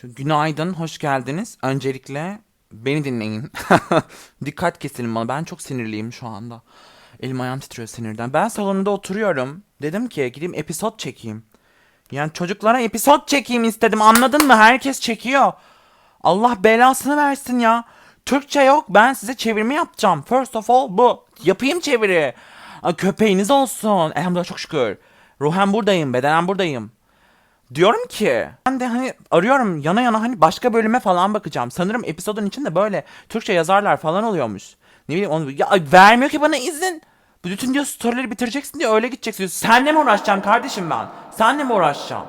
Şu günaydın, hoş geldiniz. Öncelikle beni dinleyin. Dikkat kesilin bana. Ben çok sinirliyim şu anda. Elim ayağım titriyor sinirden. Ben salonda oturuyorum. Dedim ki gideyim episod çekeyim. Yani çocuklara episod çekeyim istedim. Anladın mı? Herkes çekiyor. Allah belasını versin ya. Türkçe yok. Ben size çevirme yapacağım. First of all bu. Yapayım çeviri. Köpeğiniz olsun. Elhamdülillah çok şükür. Ruhen buradayım. Bedenen buradayım. Diyorum ki ben de hani arıyorum yana yana hani başka bölüme falan bakacağım. Sanırım episodun içinde böyle Türkçe yazarlar falan oluyormuş. Ne bileyim onu ya vermiyor ki bana izin. Bütün diyor storyleri bitireceksin diye öyle gideceksin diyor. Senle mi uğraşacağım kardeşim ben? Senle mi uğraşacağım?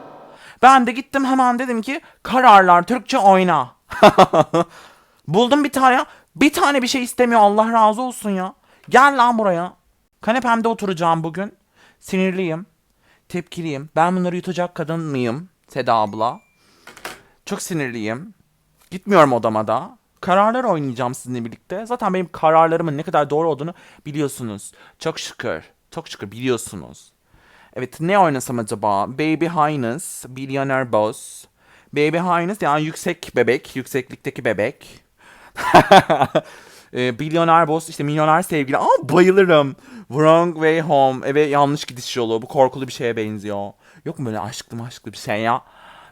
Ben de gittim hemen dedim ki kararlar Türkçe oyna. Buldum bir tane. Bir tane bir şey istemiyor Allah razı olsun ya. Gel lan buraya. Kanepemde oturacağım bugün. Sinirliyim. Tepkiliyim. Ben bunları yutacak kadın mıyım? Seda abla. Çok sinirliyim. Gitmiyorum odama da. Kararlar oynayacağım sizinle birlikte. Zaten benim kararlarımın ne kadar doğru olduğunu biliyorsunuz. Çok şükür. Çok şükür biliyorsunuz. Evet ne oynasam acaba? Baby Highness, Billionaire Boss. Baby Highness yani yüksek bebek, yükseklikteki bebek. e, Milyoner Boss işte milyoner sevgili. Aa bayılırım. Wrong Way Home. Eve yanlış gidiş yolu. Bu korkulu bir şeye benziyor. Yok mu böyle aşklı aşklı bir şey ya?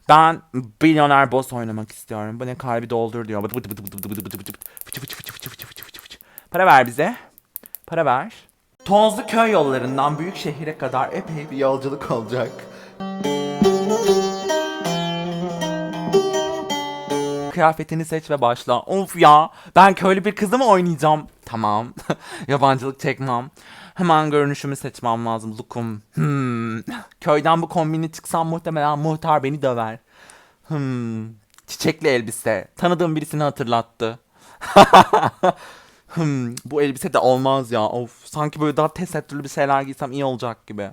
Ben Milyoner Boss oynamak istiyorum. Bu ne kalbi doldur diyor. Para ver bize. Para ver. Tozlu köy yollarından büyük şehire kadar epey bir yolculuk olacak. Kıyafetini seç ve başla. Of ya. Ben köylü bir kızı mı oynayacağım? Tamam. Yabancılık çekmem. Hemen görünüşümü seçmem lazım. Lookum. Hmm. Köyden bu kombini çıksam muhtemelen muhtar beni döver. Hmm. Çiçekli elbise. Tanıdığım birisini hatırlattı. hmm. Bu elbise de olmaz ya. Of. Sanki böyle daha tesettürlü bir şeyler giysem iyi olacak gibi.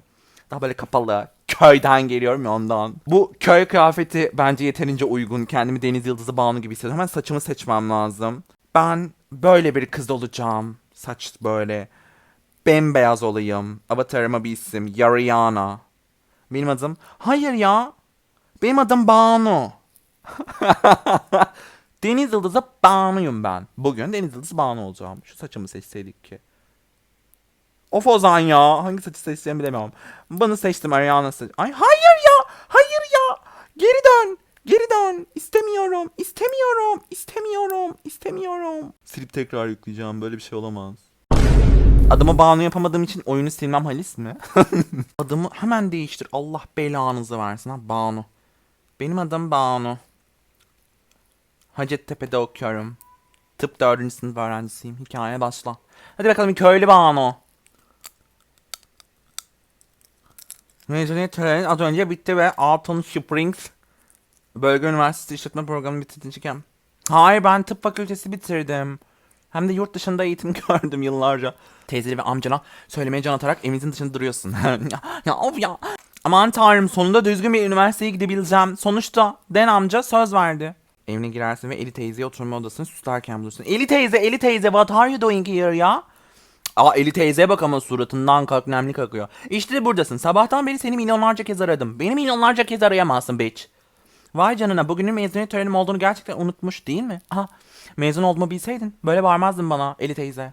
Daha böyle kapalı. Köyden geliyorum ya ondan. Bu köy kıyafeti bence yeterince uygun. Kendimi Deniz Yıldızı Banu gibi hissediyorum. Hemen saçımı seçmem lazım. Ben böyle bir kız olacağım. Saç böyle. Bembeyaz olayım. Avatarıma bir isim. Yariana. Benim adım... Hayır ya. Benim adım Banu. Deniz Yıldızı Banu'yum ben. Bugün Deniz Yıldızı Banu olacağım. Şu saçımı seçseydik ki. Of Ozan ya. Hangi saçı seçeceğimi bilemiyorum. Bunu seçtim Ariana seç. Ay hayır ya. Hayır ya. Geri dön. Geri dön. İstemiyorum. İstemiyorum. İstemiyorum. İstemiyorum. Silip tekrar yükleyeceğim. Böyle bir şey olamaz. Adımı Banu yapamadığım için oyunu silmem Halis mi? Adımı hemen değiştir. Allah belanızı versin ha Banu. Benim adım Banu. Hacettepe'de okuyorum. Tıp 4. sınıf öğrencisiyim. Hikaye başla. Hadi bakalım köylü Banu. Mezuniyet töreni az önce bitti ve Alton Springs Bölge Üniversitesi İşletme Programı bitireceğim. Hayır ben tıp fakültesi bitirdim. Hem de yurt dışında eğitim gördüm yıllarca. Teyzeli ve amcana söylemeye can atarak evinizin dışında duruyorsun. ya, ya of ya. Aman tanrım sonunda düzgün bir üniversiteye gidebileceğim. Sonuçta Den amca söz verdi. Evine girersin ve Eli teyzeyi oturma odasını süslerken bulursun. Eli teyze, Eli teyze what are you doing here ya? Aa Eli teyzeye bak ama suratından kalk nemli kakıyor. İşte buradasın. Sabahtan beri seni milyonlarca kez aradım. Beni milyonlarca kez arayamazsın bitch. Vay canına bugünün mezuniyet törenim olduğunu gerçekten unutmuş değil mi? Aha mezun olduğumu bilseydin böyle bağırmazdın bana Eli teyze.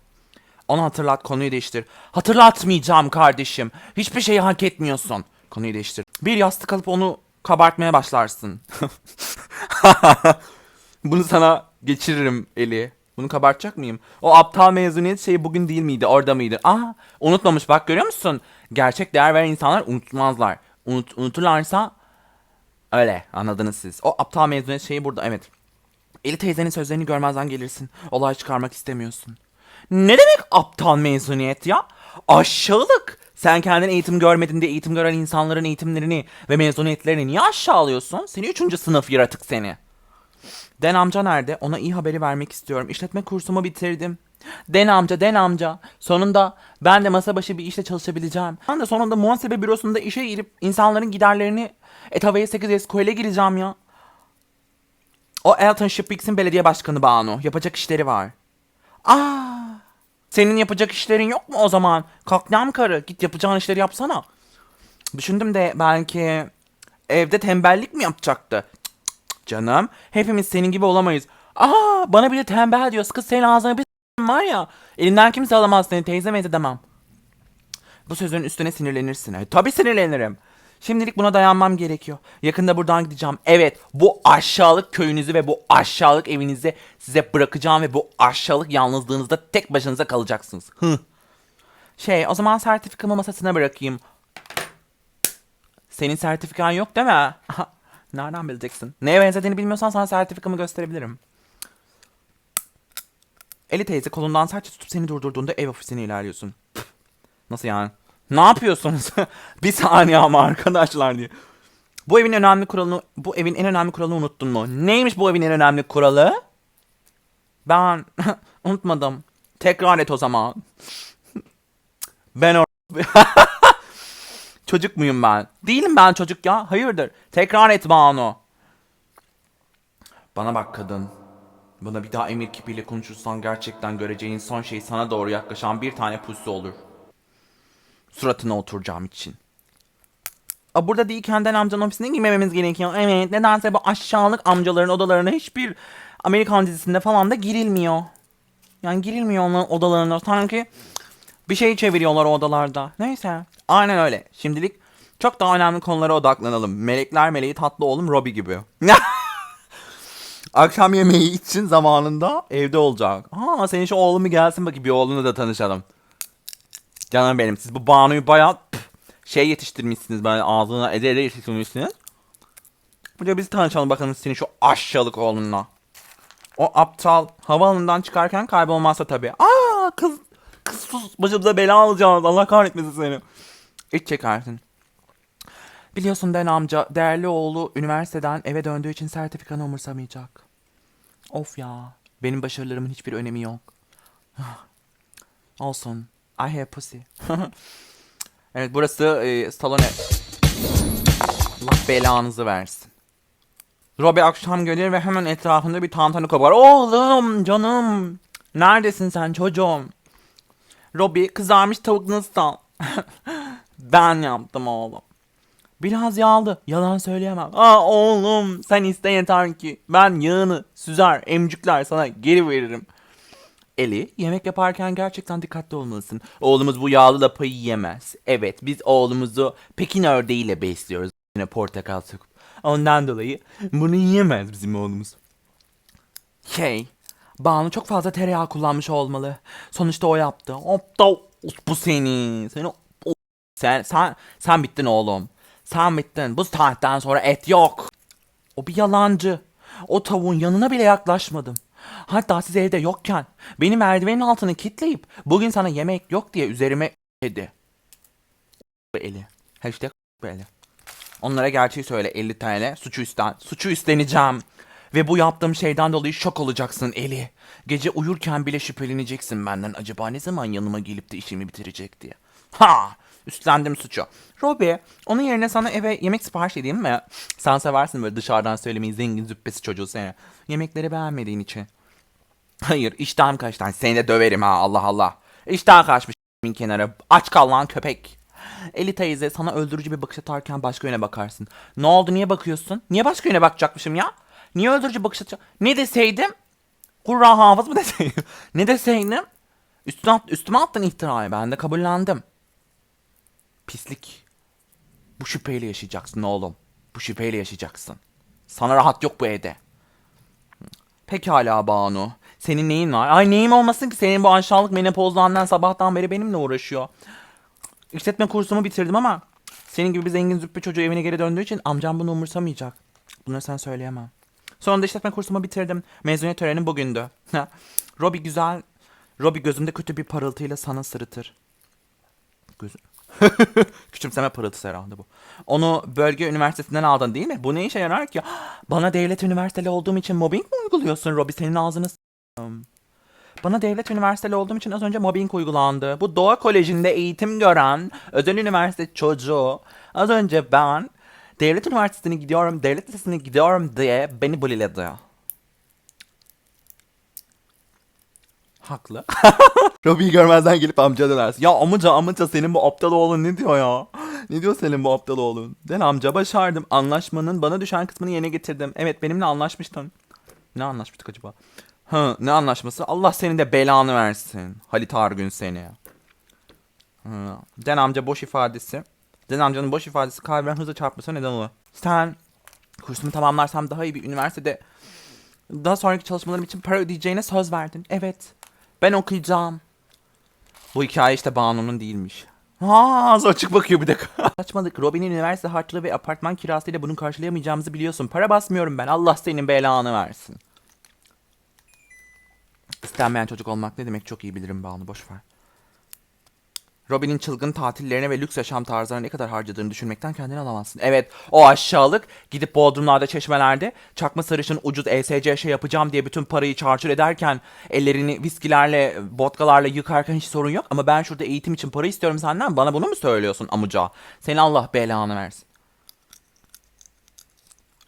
Onu hatırlat konuyu değiştir. Hatırlatmayacağım kardeşim. Hiçbir şeyi hak etmiyorsun. Konuyu değiştir. Bir yastık alıp onu kabartmaya başlarsın. Bunu sana geçiririm Eli. Bunu kabartacak mıyım? O aptal mezuniyet şeyi bugün değil miydi? Orada mıydı? Aa, unutmamış bak görüyor musun? Gerçek değer veren insanlar unutmazlar. Unut, unuturlarsa öyle anladınız siz. O aptal mezuniyet şeyi burada evet. Eli teyzenin sözlerini görmezden gelirsin. Olay çıkarmak istemiyorsun. Ne demek aptal mezuniyet ya? Aşağılık. Sen kendin eğitim görmedin de eğitim gören insanların eğitimlerini ve mezuniyetlerini niye aşağılıyorsun? Seni üçüncü sınıf yaratık seni. Den amca nerede? Ona iyi haberi vermek istiyorum. İşletme kursumu bitirdim. Den amca, Den amca. Sonunda ben de masa başı bir işte çalışabileceğim. Ben de sonunda muhasebe bürosunda işe girip insanların giderlerini Etava'ya 8 SQL'e gireceğim ya. O Elton Shippix'in belediye başkanı Banu. Yapacak işleri var. Aa, senin yapacak işlerin yok mu o zaman? Kalknam karı. Git yapacağın işleri yapsana. Düşündüm de belki evde tembellik mi yapacaktı? Canım. Hepimiz senin gibi olamayız. Aa bana bile tembel diyorsun. Kız senin ağzına bir var ya. Elinden kimse alamaz seni. Teyze meyze demem. Bu sözün üstüne sinirlenirsin. E, tabii sinirlenirim. Şimdilik buna dayanmam gerekiyor. Yakında buradan gideceğim. Evet bu aşağılık köyünüzü ve bu aşağılık evinizi size bırakacağım ve bu aşağılık yalnızlığınızda tek başınıza kalacaksınız. Hı. Şey o zaman sertifikamı masasına bırakayım. Senin sertifikan yok değil mi? Nereden bileceksin? Neye benzediğini bilmiyorsan sana sertifikamı gösterebilirim. Eli teyze kolundan sertçe tutup seni durdurduğunda ev ofisine ilerliyorsun. Nasıl yani? Ne yapıyorsunuz? bir saniye ama arkadaşlar diye. Bu evin önemli kuralını, bu evin en önemli kuralını unuttun mu? Neymiş bu evin en önemli kuralı? Ben unutmadım. Tekrar et o zaman. ben or Çocuk muyum ben? Değilim ben çocuk ya. Hayırdır? Tekrar et Banu. Bana bak kadın. Bana bir daha emir kipiyle konuşursan gerçekten göreceğin son şey sana doğru yaklaşan bir tane pusu olur. Suratına oturacağım için. Aa, burada değilken Den amcanın ofisine girmememiz gerekiyor. Evet nedense bu aşağılık amcaların odalarına hiçbir Amerikan dizisinde falan da girilmiyor. Yani girilmiyor onların odalarına. Sanki bir şey çeviriyorlar odalarda. Neyse. Aynen öyle. Şimdilik çok daha önemli konulara odaklanalım. Melekler meleği tatlı oğlum Robbie gibi. Akşam yemeği için zamanında evde olacak. Ha senin şu oğlun bir gelsin bakayım bir oğlunla da tanışalım. Canım benim siz bu Banu'yu bayağı püf, şey yetiştirmişsiniz böyle ağzına ede ede yetiştirmişsiniz. De biz tanışalım bakalım senin şu aşağılık oğlunla. O aptal havaalanından çıkarken kaybolmazsa tabii. Aa kız kız sus başımıza bela alacağız Allah kahretmesin seni. İç çekersin. Biliyorsun Den amca değerli oğlu üniversiteden eve döndüğü için sertifikanı umursamayacak. Of ya. Benim başarılarımın hiçbir önemi yok. Olsun. I have pussy. evet burası e, salon ev. Allah belanızı versin. Robbie akşam gelir ve hemen etrafında bir tantana kopar. Oğlum canım. Neredesin sen çocuğum? Robbie kızarmış tavuk nasıl? ben yaptım oğlum. Biraz yağlı. Yalan söyleyemem. Aa oğlum sen iste yeter ki. Ben yağını süzer emcükler sana geri veririm. Eli yemek yaparken gerçekten dikkatli olmalısın. Oğlumuz bu yağlı lapayı yemez. Evet biz oğlumuzu Pekin ördeğiyle besliyoruz. Yine portakal sokup. Ondan dolayı bunu yiyemez bizim oğlumuz. Şey, Banu çok fazla tereyağı kullanmış olmalı. Sonuçta o yaptı. Hopta bu seni. Seni sen sen sen bittin oğlum. Sen bittin. Bu saatten sonra et yok. O bir yalancı. O tavuğun yanına bile yaklaşmadım. Hatta siz evde yokken beni merdivenin altını kilitleyip bugün sana yemek yok diye üzerime dedi. Eli. Hashtag eli. Onlara gerçeği söyle 50 TL. Suçu üstten. Suçu üstleneceğim. Ve bu yaptığım şeyden dolayı şok olacaksın Eli. Gece uyurken bile şüpheleneceksin benden. Acaba ne zaman yanıma gelip de işimi bitirecek diye. Ha! Üstlendim suçu. Robbie, onun yerine sana eve yemek sipariş edeyim mi? Sen seversin böyle dışarıdan söylemeyi zengin züppesi çocuğu seni. Yemekleri beğenmediğin için. Hayır, iştahım kaçtı. Seni de döverim ha Allah Allah. İştahım kaçmış kenara. Aç kal lan köpek. Eli teyze sana öldürücü bir bakış atarken başka yöne bakarsın. Ne oldu niye bakıyorsun? Niye başka yöne bakacakmışım ya? Niye öldürücü bakış atacak? Ne deseydim? Kurra hafız mı deseydim? ne deseydim? Üstüne, at, üstüme attın iftirayı ben de kabullendim. Pislik. Bu şüpheyle yaşayacaksın oğlum. Bu şüpheyle yaşayacaksın. Sana rahat yok bu evde. Pekala Banu. Senin neyin var? Ay neyim olmasın ki senin bu aşağılık menopozlu annen sabahtan beri benimle uğraşıyor. İşletme kursumu bitirdim ama senin gibi bir zengin züppe çocuğu evine geri döndüğü için amcam bunu umursamayacak. Bunları sen söyleyemem. Sonunda işletme kursumu bitirdim. Mezuniyet töreni bugündü. Robbie güzel. Robbie gözünde kötü bir parıltıyla sana sırıtır. Gözü... Küçümseme parıltısı herhalde bu. Onu bölge üniversitesinden aldın değil mi? Bu ne işe yarar ki? Bana devlet üniversiteli olduğum için mobbing mi uyguluyorsun Robbie? Senin ağzını. Bana devlet üniversiteli olduğum için az önce mobbing uygulandı. Bu Doğa Koleji'nde eğitim gören özel üniversite çocuğu az önce ben devlet üniversitesine gidiyorum, devlet lisesine gidiyorum diye beni buliledi. Haklı. Robbie'yi görmezden gelip amca dönersin. Ya amca amca senin bu aptal oğlun ne diyor ya? Ne diyor senin bu aptal oğlun? Den amca başardım. Anlaşmanın bana düşen kısmını yerine getirdim. Evet benimle anlaşmıştın. Ne anlaşmıştık acaba? Hı, ne anlaşması? Allah senin de belanı versin. Halit Argün seni. Hı. Den amca boş ifadesi. Den amcanın boş ifadesi kalben hızla çarpması neden olur? Sen kursumu tamamlarsam daha iyi bir üniversitede daha sonraki çalışmalarım için para ödeyeceğine söz verdin. Evet. Ben okuyacağım. Bu hikaye işte Banu'nun değilmiş. Ha, ağzı açık bakıyor bir dakika. Saçmalık. Robin'in üniversite harçlığı ve apartman kirasıyla bunu karşılayamayacağımızı biliyorsun. Para basmıyorum ben. Allah senin belanı versin. İstenmeyen çocuk olmak ne demek çok iyi bilirim Banu. Boş ver. Robin'in çılgın tatillerine ve lüks yaşam tarzlarına ne kadar harcadığını düşünmekten kendini alamazsın. Evet o aşağılık gidip bodrumlarda çeşmelerde çakma sarışın ucuz ESC şey yapacağım diye bütün parayı çarçur ederken ellerini viskilerle vodkalarla yıkarken hiç sorun yok. Ama ben şurada eğitim için para istiyorum senden bana bunu mu söylüyorsun amuca? Seni Allah belanı versin.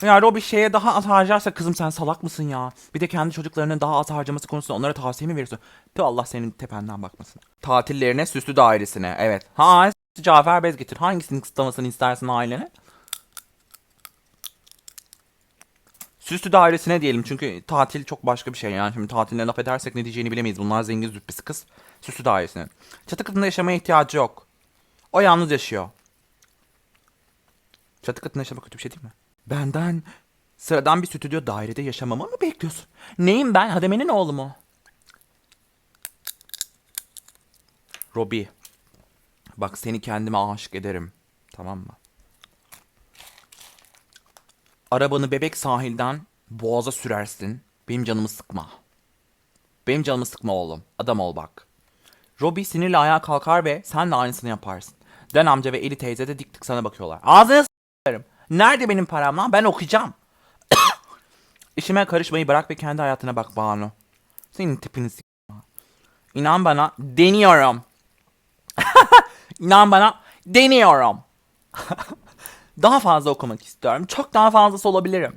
Ya Robi şeye daha az harcarsa kızım sen salak mısın ya? Bir de kendi çocuklarının daha az harcaması konusunda onlara tavsiye mi veriyorsun? Tüh Allah senin tependen bakmasın. Tatillerine süslü dairesine evet. Ha Cafer Bez getir. Hangisinin kısıtlamasını istersin ailene? Süslü dairesine diyelim çünkü tatil çok başka bir şey yani şimdi tatiline laf edersek ne diyeceğini bilemeyiz. Bunlar zengin züppesi kız. Süslü dairesine. Çatı katında yaşamaya ihtiyacı yok. O yalnız yaşıyor. Çatı katında yaşamak kötü bir şey değil mi? Benden sıradan bir stüdyo dairede yaşamamı mı bekliyorsun? Neyim ben? Hademe'nin oğlu mu? Robbie. Bak seni kendime aşık ederim. Tamam mı? Arabanı bebek sahilden boğaza sürersin. Benim canımı sıkma. Benim canımı sıkma oğlum. Adam ol bak. Robbie sinirle ayağa kalkar ve sen de aynısını yaparsın. Den amca ve Eli teyze de dik dik sana bakıyorlar. Ağzını s**erim. Nerede benim param lan? Ben okuyacağım. İşime karışmayı bırak ve kendi hayatına bak Banu. Senin tipini s**. İnan bana deniyorum. İnan bana deniyorum. daha fazla okumak istiyorum. Çok daha fazlası olabilirim.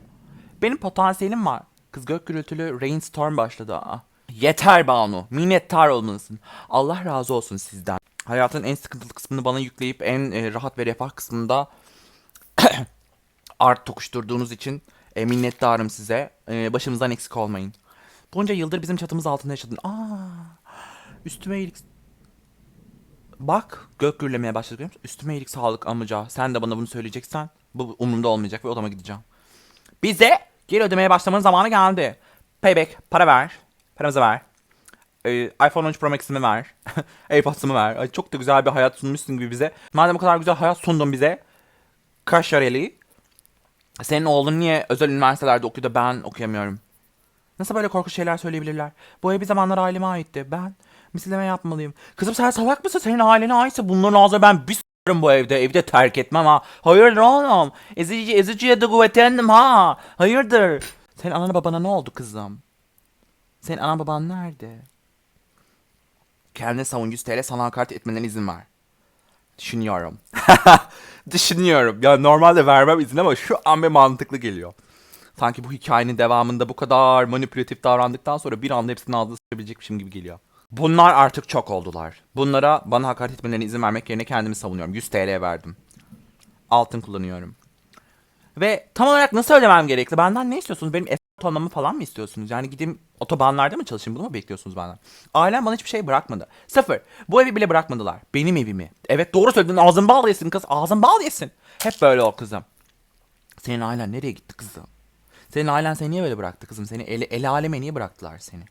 Benim potansiyelim var. Kız gök gürültülü Rainstorm başladı. Aa. Yeter Banu. Minnettar olmalısın. Allah razı olsun sizden. Hayatın en sıkıntılı kısmını bana yükleyip en e, rahat ve refah kısmında art tokuşturduğunuz için e, minnettarım size. E, başımızdan eksik olmayın. Bunca yıldır bizim çatımız altında yaşadın. Aa, üstüme iyilik... Bak gök gürlemeye başladı görüyor musun? Üstüme iyilik sağlık amca. Sen de bana bunu söyleyeceksen bu umurumda olmayacak ve odama gideceğim. Bize geri ödemeye başlamanın zamanı geldi. Payback para ver. Paramızı ver. Ee, iPhone 13 Pro Max'imi ver. AirPods'ımı ver. Ay, çok da güzel bir hayat sunmuşsun gibi bize. Madem o kadar güzel hayat sundun bize. Kaşareli. Senin oğlun niye özel üniversitelerde okuyor da ben okuyamıyorum? Nasıl böyle korkunç şeyler söyleyebilirler? Bu ev bir zamanlar aileme aitti. Ben misilleme yapmalıyım. Kızım sen salak mısın? Senin ailene aitse bunların ağzına ben bir s**arım bu evde. Evde terk etmem ha. Hayırdır oğlum? Ezici, eziciye de kuvvetendim ha. Hayırdır? Senin anana babana ne oldu kızım? Senin anan baban nerede? Kendine savun 100 TL sana hakaret etmelerine izin ver. Düşünüyorum. Düşünüyorum. Ya normalde vermem izin ama şu an bir mantıklı geliyor. Sanki bu hikayenin devamında bu kadar manipülatif davrandıktan sonra bir anda hepsini ağzına sıçabilecekmişim gibi geliyor. Bunlar artık çok oldular. Bunlara bana hakaret etmelerine izin vermek yerine kendimi savunuyorum. 100 TL verdim. Altın kullanıyorum. Ve tam olarak nasıl ödemem gerekli? Benden ne istiyorsunuz? Benim olmamı falan mı istiyorsunuz? Yani gideyim otobanlarda mı çalışayım? Bunu mu bekliyorsunuz benden? Ailem bana hiçbir şey bırakmadı. Sıfır. Bu evi bile bırakmadılar. Benim evimi. Evet doğru söyledin. Ağzın bal yesin kız. Ağzın bal yesin. Hep böyle ol kızım. Senin ailen nereye gitti kızım? Senin ailen seni niye böyle bıraktı kızım? Seni el, el aleme niye bıraktılar seni?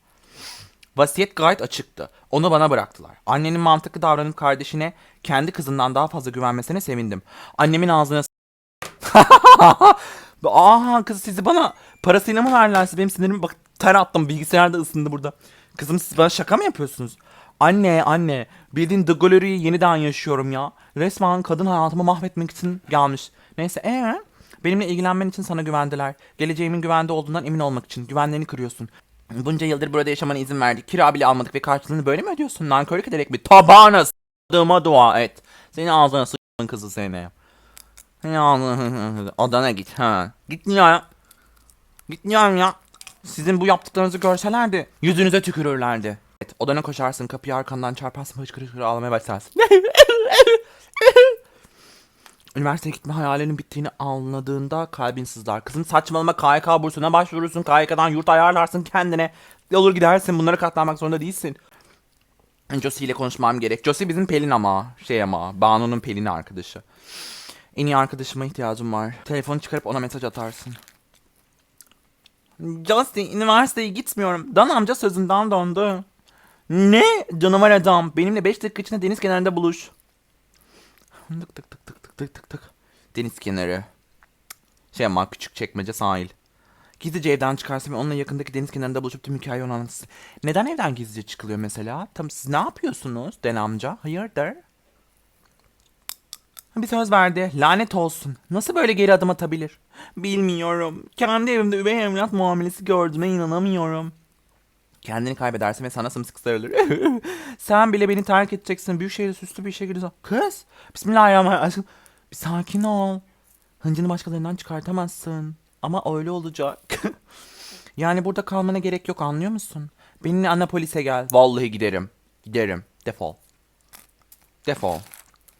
Vasiyet gayet açıktı. Onu bana bıraktılar. Annenin mantıklı davranıp kardeşine kendi kızından daha fazla güvenmesine sevindim. Annemin ağzına Aa kız sizi bana parasıyla mı verdiler? Siz Benim sinirimi bak ter attım bilgisayarda ısındı burada. Kızım siz bana şaka mı yapıyorsunuz? Anne anne bildiğin The Glory'yi yeniden yaşıyorum ya. Resmen kadın hayatımı mahvetmek için gelmiş. Neyse ee benimle ilgilenmen için sana güvendiler. Geleceğimin güvende olduğundan emin olmak için. Güvenlerini kırıyorsun. Bunca yıldır burada yaşamana izin verdik. Kira bile almadık ve karşılığını böyle mi ödüyorsun? Nankörlük ederek mi? Tabağına s**dığıma dua et. Senin ağzına s**dığın kızı seni. Odana git ha. Gitmiyorum. Gitmiyorum ya. Sizin bu yaptıklarınızı görselerdi yüzünüze tükürürlerdi. Evet, odana koşarsın kapıyı arkandan çarparsın hıçkırı hıçkırı ağlamaya başlarsın. Üniversiteye gitme hayalinin bittiğini anladığında kalbin sızlar. Kızım saçmalama KYK bursuna başvurursun. KYK'dan yurt ayarlarsın kendine. Olur gidersin bunlara katlanmak zorunda değilsin. Josie ile konuşmam gerek. Josie bizim Pelin ama. Şey ama. Banu'nun Pelin'i arkadaşı. En iyi arkadaşıma ihtiyacım var. Telefonu çıkarıp ona mesaj atarsın. Josie üniversiteye gitmiyorum. Dan amca sözünden döndü. Ne? Canavar adam. Benimle 5 dakika içinde deniz kenarında buluş. Tık tık tık tık tık tık tık tık. Deniz kenarı. Şey ama küçük çekmece sahil. Gizlice evden çıkarsın ve onunla yakındaki deniz kenarında buluşup tüm hikayeyi ona anlatırsın. Neden evden gizlice çıkılıyor mesela? Tam siz ne yapıyorsunuz Den amca? Hayırdır? Bir söz verdi. Lanet olsun. Nasıl böyle geri adım atabilir? Bilmiyorum. Kendi evimde üvey evlat muamelesi gördüğüme inanamıyorum. Kendini kaybedersin ve sana sımsıkı sarılır. Sen bile beni terk edeceksin. Büyük şehirde süslü bir işe gidiyorsun. Kız. Bismillahirrahmanirrahim. Bir sakin ol. Hıncını başkalarından çıkartamazsın. Ama öyle olacak. yani burada kalmana gerek yok anlıyor musun? Benimle Anapolis'e gel. Vallahi giderim. Giderim. Defol. Defol.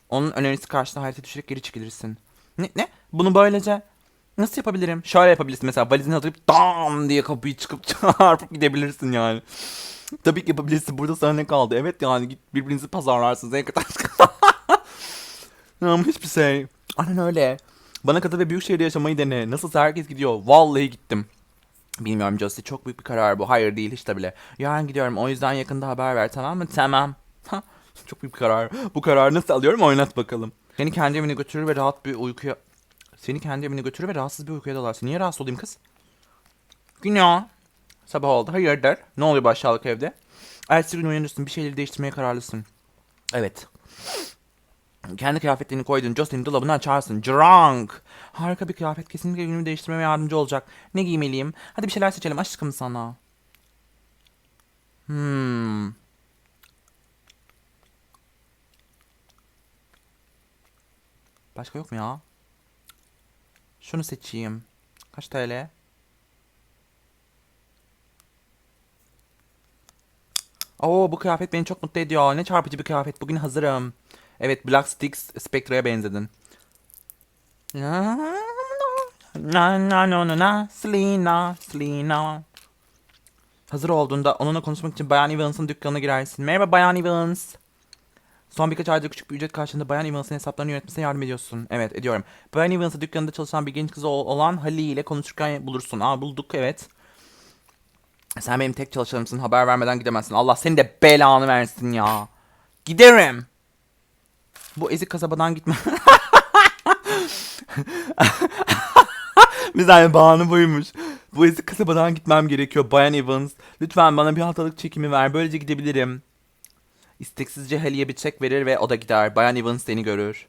Onun önerisi karşısında hayata düşerek geri çekilirsin. Ne? Ne? Bunu böylece nasıl yapabilirim? Şöyle yapabilirsin mesela valizini hazırlayıp dam diye kapıyı çıkıp çarpıp gidebilirsin yani. Tabii ki yapabilirsin. Burada sana ne kaldı? Evet yani git birbirinizi pazarlarsınız. En kadar Ama hiçbir şey. Aynen öyle. Bana katıl ve büyük şehirde yaşamayı dene. Nasılsa herkes gidiyor. Vallahi gittim. Bilmiyorum Josie çok büyük bir karar bu. Hayır değil hiç de bile. Yarın gidiyorum o yüzden yakında haber ver tamam mı? Tamam. Çok büyük bir karar. Bu kararı nasıl alıyorum oynat bakalım. Seni kendi evine götürür ve rahat bir uykuya... Seni kendi evine götürür ve rahatsız bir uykuya dalarsın. Niye rahatsız olayım kız? Günah. Sabah oldu. Hayırdır? Ne oluyor bu evde? Ertesi gün uyanırsın. Bir şeyleri değiştirmeye kararlısın. Evet. Kendi kıyafetlerini koydun. Jocelyn'in dolabını açarsın. Drunk. Harika bir kıyafet. Kesinlikle günümü değiştirmeme yardımcı olacak. Ne giymeliyim? Hadi bir şeyler seçelim aşkım sana. Hmm. Başka yok mu ya? Şunu seçeyim. Kaç TL? Oo bu kıyafet beni çok mutlu ediyor. Ne çarpıcı bir kıyafet. Bugün hazırım. Evet Black Sticks Spectre'ya benzedin. Na na na na na Selena Selena Hazır olduğunda onunla konuşmak için Bayan Evans'ın dükkanına girersin. Merhaba Bayan Evans. Son birkaç ayda küçük bir ücret karşılığında Bayan Evans'ın hesaplarını yönetmesine yardım ediyorsun. Evet ediyorum. Bayan Evans'ın dükkanında çalışan bir genç kızı ol- olan Hallie ile konuşurken bulursun. Aa bulduk evet. Sen benim tek çalışanımsın haber vermeden gidemezsin. Allah seni de belanı versin ya. Giderim. Bu ezik kasabadan gitme. Bir tane bağını buymuş. Bu ezik kasabadan gitmem gerekiyor Bayan Evans. Lütfen bana bir haftalık çekimi ver. Böylece gidebilirim. İsteksizce Hallie'ye bir çek verir ve o da gider. Bayan Evans seni görür.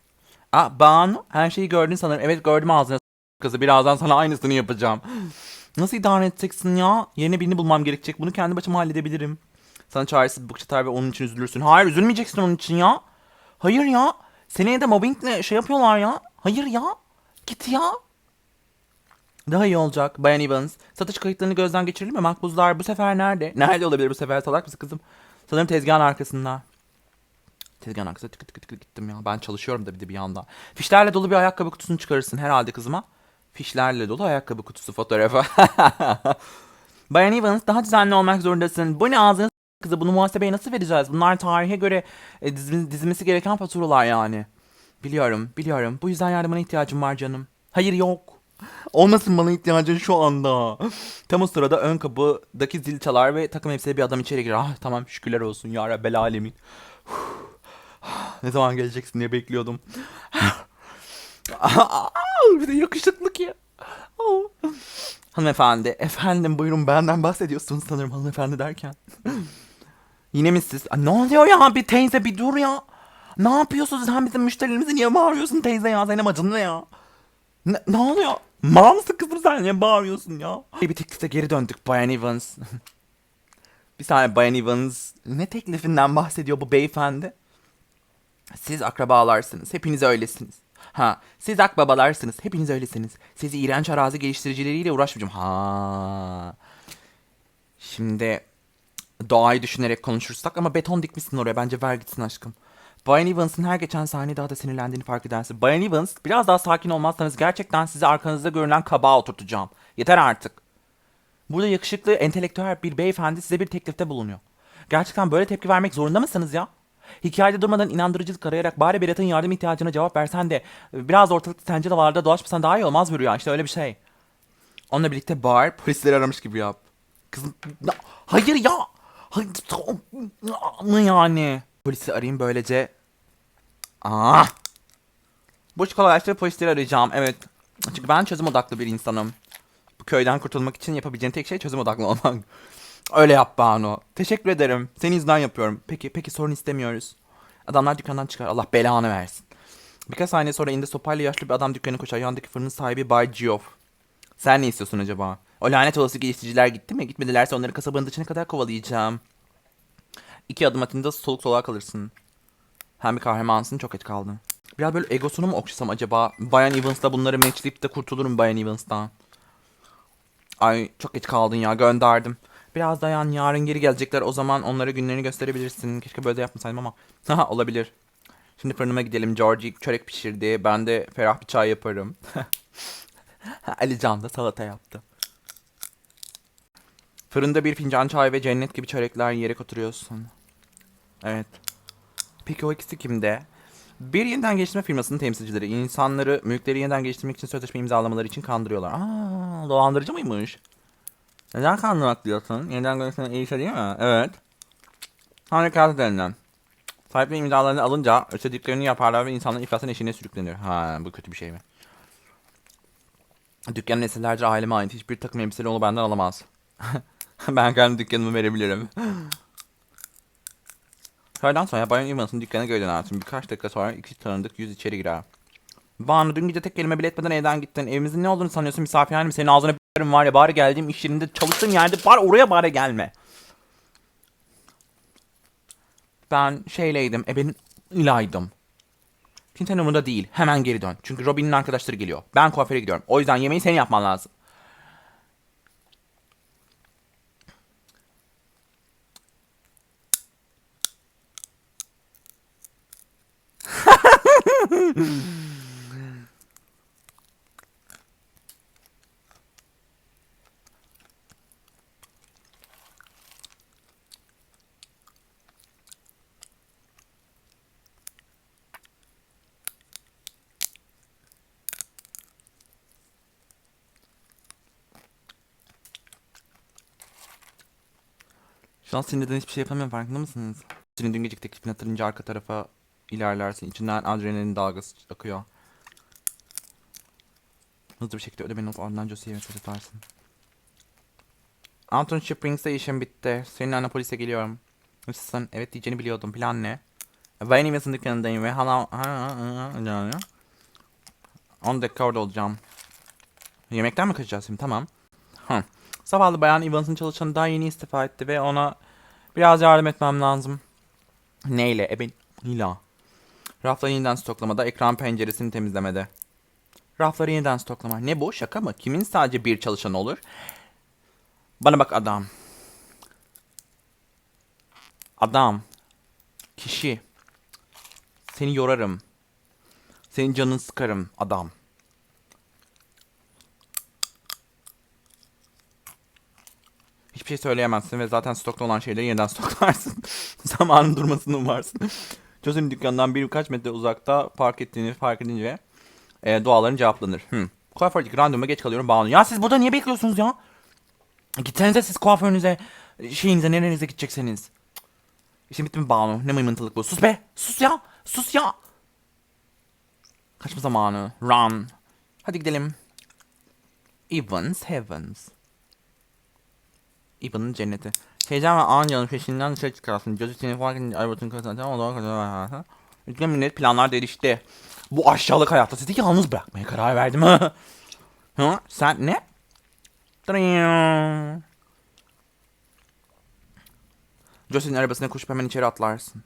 Aa Banu her şeyi gördün sanırım. Evet gördüm ağzına kızı. Birazdan sana aynısını yapacağım. Nasıl idare edeceksin ya? Yerine birini bulmam gerekecek. Bunu kendi başıma halledebilirim. Sana çaresiz bir bıkçı ve onun için üzülürsün. Hayır üzülmeyeceksin onun için ya. Hayır ya. Seneye de mobbingle şey yapıyorlar ya. Hayır ya. Git ya. Daha iyi olacak Bayan Evans. Satış kayıtlarını gözden geçirelim mi? Makbuzlar bu sefer nerede? Nerede olabilir bu sefer salak mısın kızım? Sanırım tezgahın arkasında. Tezgahın arkasında tıkı tıkı tıkı gittim ya. Ben çalışıyorum da bir de bir yanda. Fişlerle dolu bir ayakkabı kutusunu çıkarırsın herhalde kızıma. Fişlerle dolu ayakkabı kutusu fotoğrafı. Bayan Evans daha düzenli olmak zorundasın. Bu ne ağzına s- kızı bunu muhasebeye nasıl vereceğiz? Bunlar tarihe göre e, dizilmesi gereken faturalar yani. Biliyorum, biliyorum. Bu yüzden yardımına ihtiyacım var canım. Hayır yok. Olmasın bana ihtiyacın şu anda. Tam o sırada ön kapıdaki zil çalar ve takım elbiseli bir adam içeri girer. Ah tamam şükürler olsun ya Rabbel alemin. ne zaman geleceksin diye bekliyordum. bir de yakışıklı ki. Oh. Hanımefendi, efendim buyurun benden bahsediyorsunuz sanırım hanımefendi derken. Yine mi siz? Ne oluyor ya bir teyze bir dur ya. Ne yapıyorsun sen bizim müşterilerimizi niye bağırıyorsun teyze ya amacın ne ya? Ne, ne oluyor? Mal mısın kızım sen niye bağırıyorsun ya? Bir teklifte geri döndük Bayan Evans. bir saniye Bayan Evans. Ne teklifinden bahsediyor bu beyefendi? Siz akrabalarsınız. Hepiniz öylesiniz. Ha, siz akbabalarsınız. Hepiniz öylesiniz. Sizi iğrenç arazi geliştiricileriyle uğraşmayacağım. Ha. Şimdi doğayı düşünerek konuşursak ama beton dikmişsin oraya bence ver gitsin aşkım. Bayan Evans'ın her geçen saniye daha da sinirlendiğini fark edersin. Bayan Evans biraz daha sakin olmazsanız gerçekten sizi arkanızda görünen kabağa oturtacağım. Yeter artık. Burada yakışıklı, entelektüel bir beyefendi size bir teklifte bulunuyor. Gerçekten böyle tepki vermek zorunda mısınız ya? Hikayede durmadan inandırıcılık arayarak bari Berat'ın yardım ihtiyacına cevap versen de biraz ortalıkta sence de varda dolaşmasan daha iyi olmaz mı Rüya? İşte öyle bir şey. Onunla birlikte bağır, polisleri aramış gibi yap. Kızım, hayır ya. Hayır, yani? Polisi arayayım böylece. Aa. Bu kolaylaştırıp polisleri arayacağım. Evet. Çünkü ben çözüm odaklı bir insanım. Bu köyden kurtulmak için yapabileceğin tek şey çözüm odaklı olmak. Öyle yap Banu. Teşekkür ederim. Senin yüzünden yapıyorum. Peki, peki sorun istemiyoruz. Adamlar dükkandan çıkar. Allah belanı versin. Birkaç saniye sonra indi sopayla yaşlı bir adam dükkanı koşar. Yandaki fırının sahibi Bay Geoff. Sen ne istiyorsun acaba? O lanet olası geliştiriciler gitti mi? Gitmedilerse onları kasabanın dışına kadar kovalayacağım. İki adım atınca soluk soluğa kalırsın. Hem bir kahramansın çok geç kaldın. Biraz böyle egosunu mu okşasam acaba? Bayan Evans'la bunları matchleyip de kurtulurum Bayan Evans'tan. Ay çok geç kaldın ya gönderdim. Biraz dayan yarın geri gelecekler o zaman onlara günlerini gösterebilirsin. Keşke böyle yapmasaydım ama. Haha olabilir. Şimdi fırınıma gidelim. Georgie çörek pişirdi. Ben de ferah bir çay yaparım. Ali Can da salata yaptı. Fırında bir fincan çay ve cennet gibi çörekler yiyerek oturuyorsun. Evet. Peki o ikisi kimde? Bir yeniden geliştirme firmasının temsilcileri insanları mülkleri yeniden geliştirmek için sözleşme imzalamaları için kandırıyorlar. Aa, dolandırıcı mıymış? Neden kandırmak diyorsun? Yeniden geliştirme iyi şey değil mi? Evet. Harekat denilen. Sahipli imzalarını alınca ödediklerini yaparlar ve insanlar iflasın eşiğine sürüklenir. Ha bu kötü bir şey mi? Dükkan nesillerce aileme ait hiçbir takım elbiseli onu benden alamaz. ben kendi dükkanımı verebilirim. Köyden sonra Bayan Evans'ın dükkanına geri dönersin. Birkaç dakika sonra iki tanıdık yüz içeri girer. Banu dün gece tek kelime bile etmeden evden gittin. Evimizin ne olduğunu sanıyorsun misafirhane mi? Senin ağzına bir var ya bari geldiğim iş yerinde çalıştığım yerde bari oraya bari gelme. Ben şeyleydim. Ebenin ilaydım. Kimsenin umurunda değil. Hemen geri dön. Çünkü Robin'in arkadaşları geliyor. Ben kuaföre gidiyorum. O yüzden yemeği senin yapman lazım. Şu an sinirden hiçbir şey yapamıyorum farkında mısınız? Senin dün geceki teklifini hatırlayınca arka tarafa ilerlersin. İçinden adrenalin dalgası akıyor. Hızlı bir şekilde ödemeni alıp ardından Josie'ye mesaj atarsın. Anton Springs'te işim bitti. Seninle polise geliyorum. Nasılsın? Evet diyeceğini biliyordum. Plan ne? Ben Evans'ın dükkanındayım ve hala... 10 dakika orada olacağım. Yemekten mi kaçacağız şimdi? Tamam. Hı. Zavallı bayan Evans'ın çalışanı daha yeni istifa etti ve ona biraz yardım etmem lazım. Neyle? Eben ila. Rafları yeniden stoklamada, ekran penceresini temizlemede. Rafları yeniden stoklama. Ne bu? Şaka mı? Kimin sadece bir çalışan olur? Bana bak adam. Adam. Kişi. Seni yorarım. Senin canını sıkarım adam. Hiçbir şey söyleyemezsin ve zaten stokta olan şeyleri yeniden stoklarsın. Zamanın durmasını umarsın. Jose'nin dükkanından birkaç metre uzakta park ettiğini fark edince e, duaların cevaplanır. Hmm. Kuafördeki randevuma geç kalıyorum bağlı. Ya siz burada niye bekliyorsunuz ya? Gitsenize siz kuaförünüze, şeyinize, nerenize gidecekseniz. İşte bitti mi Banu? Ne mıymıntılık bu? Sus be! Sus ya! Sus ya! Kaçma zamanı. Run. Hadi gidelim. Evans Heavens. Evan'ın cenneti. Heyecan ve peşinden dışarı çıkarsın. Josie seni fark edince Albert'ın kazanacağım. O kazanacağım. Ülke millet planlar değişti. Bu aşağılık hayatta sizi yalnız bırakmaya karar verdim. ha? Sen ne? Josie'nin arabasına koşup hemen içeri atlarsın.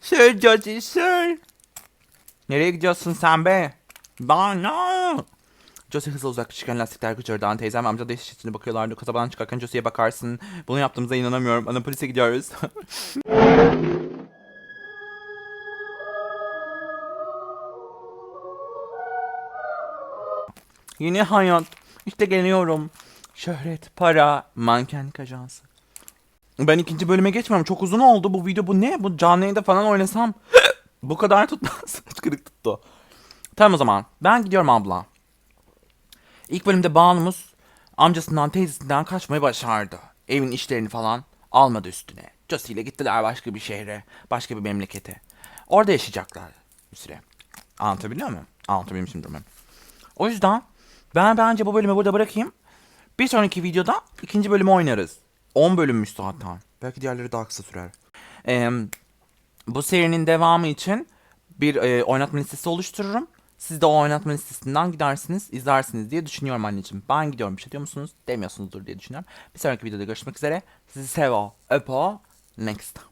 Sür Josie sür. Nereye gidiyorsun sen be? Josie hızla uzaklaşırken lastikler gıcırdan. Teyzem ve amca da içinde bakıyorlardı. Kasabadan çıkarken Josie'ye bakarsın. Bunu yaptığımıza inanamıyorum. Ana polise gidiyoruz. Yeni hayat. İşte geliyorum. Şöhret, para, mankenlik ajansı. Ben ikinci bölüme geçmem. Çok uzun oldu bu video. Bu ne? Bu canlı yayında falan oynasam bu kadar tutmaz. Kırık tuttu. Tamam o zaman. Ben gidiyorum abla. İlk bölümde Banu'muz amcasından teyzesinden kaçmayı başardı. Evin işlerini falan almadı üstüne. Josie ile gittiler başka bir şehre, başka bir memlekete. Orada yaşayacaklar bir süre. Anlatabiliyor muyum? Anlatabilmişimdir umarım. O yüzden ben bence bu bölümü burada bırakayım. Bir sonraki videoda ikinci bölümü oynarız. 10 bölümmüş zaten. Belki diğerleri daha kısa sürer. Ee, bu serinin devamı için bir e, oynatma listesi oluştururum. Siz de o oynatma listesinden gidersiniz, izlersiniz diye düşünüyorum anneciğim. Ben gidiyorum bir şey diyor musunuz? Demiyorsunuzdur diye düşünüyorum. Bir sonraki videoda görüşmek üzere. Sizi sevo, öpo, next.